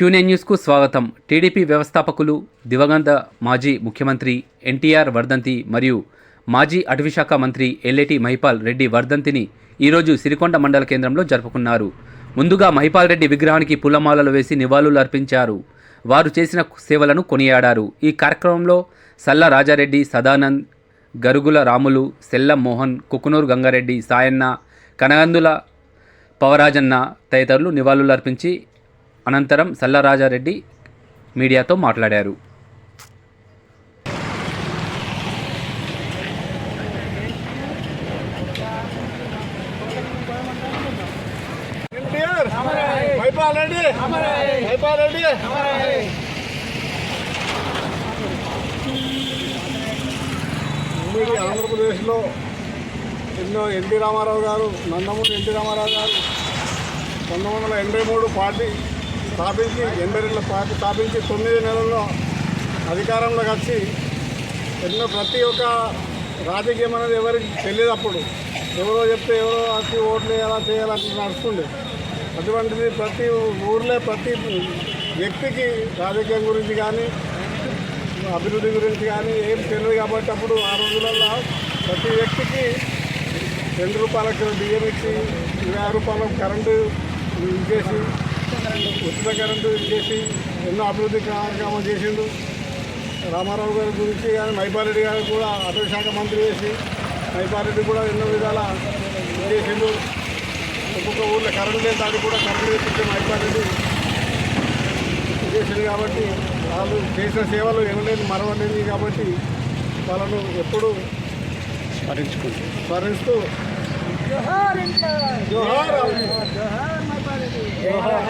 క్యూనే న్యూస్కు స్వాగతం. టీడీపీ వ్యవస్థాపకులు దివంగత మాజీ ముఖ్యమంత్రి ఎన్టీఆర్ వర్ధంతి మరియు మాజీ అటవీశాఖ మంత్రి ఎల్లెటి మహిపాల్ రెడ్డి వర్ధంతిని ఈరోజు సిరికొండ మండల కేంద్రంలో జరుపుకున్నారు. ముందుగా మహిపాల్ రెడ్డి విగ్రహానికి పూలమాలలు వేసి నివాళులు అర్పించారు. వారు చేసిన సేవలను కొనియాడారు. ఈ కార్యక్రమంలో సల్ల రాజారెడ్డి సదానంద్ గరుగుల రాములు సెల్లం మోహన్ కుకునూరు గంగారెడ్డి సాయన్న కనగందుల పవరాజన్న తదితరులు నివాళులు అర్పించి అనంతరం సల్లరాజారెడ్డి మీడియాతో మాట్లాడారు. ఆంధ్రప్రదేశ్లో ఎన్నో ఎన్టీ రామారావు గారు నందమూరి ఎన్టీ రామారావు గారు పంతొమ్మిది వందల ఎనభై మూడు పార్టీ స్థాపించి ఎనభై రెండు పార్టీ స్థాపించి తొమ్మిది నెలల్లో అధికారంలోకి వచ్చి ఎన్నో ప్రతి ఒక్క రాజకీయం అనేది ఎవరికి తెలియదు అప్పుడు. ఎవరో చెప్తే ఎవరో వచ్చి ఓట్లు ఎలా చేయాలని నడుస్తుండే. అటువంటిది ప్రతి ఊర్లో ప్రతి వ్యక్తికి రాజకీయం గురించి కానీ అభివృద్ధి గురించి కానీ ఏం తెలియదు కాబట్టి అప్పుడు ఆ రోజులలో ప్రతి వ్యక్తికి రెండు రూపాయలకు బియ్యం ఇచ్చి ఇరవై రూపాయలకు కరెంటు ఇచ్చేసి ఉచిత కరెంటు ఇచ్చేసి ఎన్నో అభివృద్ధి కార్యక్రమాలు చేసిండు. రామారావు గారి గురించి కానీ మైపారెడ్డి గారు కూడా అటవీ శాఖ మంత్రి చేసి మైపారెడ్డి కూడా ఎన్నో విధాల చేసిండు. ఒక్కొక్క ఊళ్ళో కరెంట్ లేని దానికి కూడా కరెంట్ తెప్పించే మైపారెడ్డి చేసింది కాబట్టి వాళ్ళు చేసిన సేవలు ఎనలేని మరవలేని కాబట్టి వాళ్ళను ఎప్పుడు స్మరిస్తూ జోహార్ జోహార్.